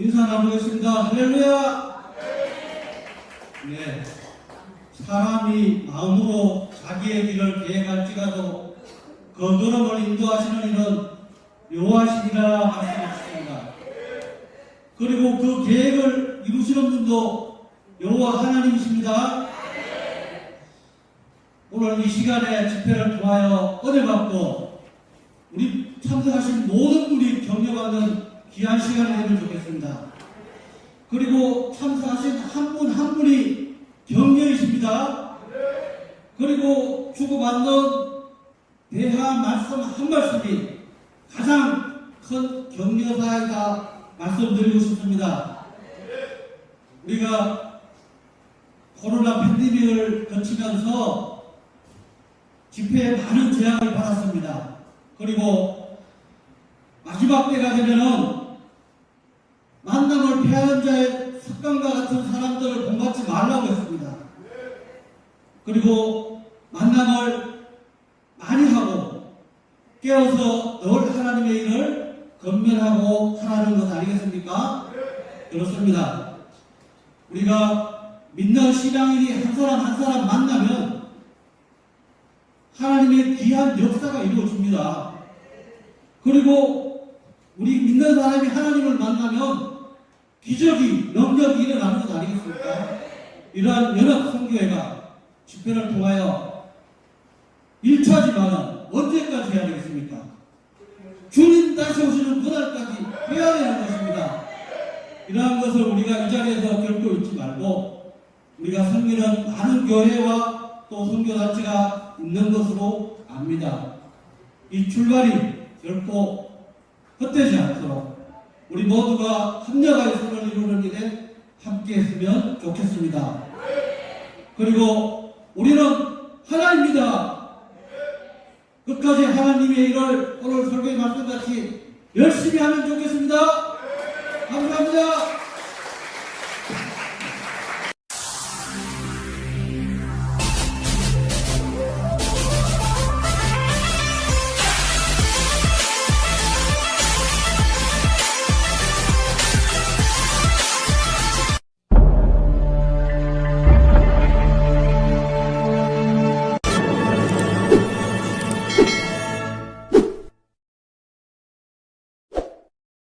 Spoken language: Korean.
인사 나누겠습니다. 할렐루야! 네. 사람이 마음으로 자기의 길을 계획할지라도 그 걸음을 인도하시는 이는 여호와시니라 말씀하셨습니다. 그리고 그 계획을 이루시는 분도 여호와 하나님이십니다. 오늘 이 시간에 집회를 통하여 은혜 받고 우리 참석하신 모든 격려받는 귀한 시간이 되면 좋겠습니다. 그리고 참석하신 한분한 분이 격려이십니다. 그리고 주고받는 대화 말씀 한 말씀이 가장 큰 격려사이다 말씀드리고 싶습니다. 우리가 코로나 팬데믹을 거치면서 집회에 많은 제약을 받았습니다. 그리고 마지막 때가 되면은 만남을 피하는 자의 습관과 같은 사람들을 본받지 말라고 했습니다. 그리고 만남을 많이 하고 깨어서 늘 하나님의 일을 건면하고 하라는 것 아니겠습니까? 그렇습니다. 우리가 믿는 신앙인이 한 사람 한 사람 만나면 하나님의 귀한 역사가 이루어집니다. 그리고 우리 믿는 사람이 하나님을 만나면 기적이, 능력이 일어나는 것 아니겠습니까? 이러한 연합 성교회가 집회를 통하여 1차지만 언제까지 해야 되겠습니까? 주님 다시 오시는 그날까지 해야 되는 것입니다. 이러한 것을 우리가 이 자리에서 결코 잊지 말고 우리가 섬기는 많은 교회와 또 선교단체가 있는 것으로 압니다. 이 출발이 결코 헛되지 않도록 우리 모두가 합력하여 선을 이루는 일에 함께 했으면 좋겠습니다. 그리고 우리는 하나입니다. 끝까지 하나님의 일을 오늘 설교의 말씀같이 열심히 하면 좋겠습니다. 감사합니다.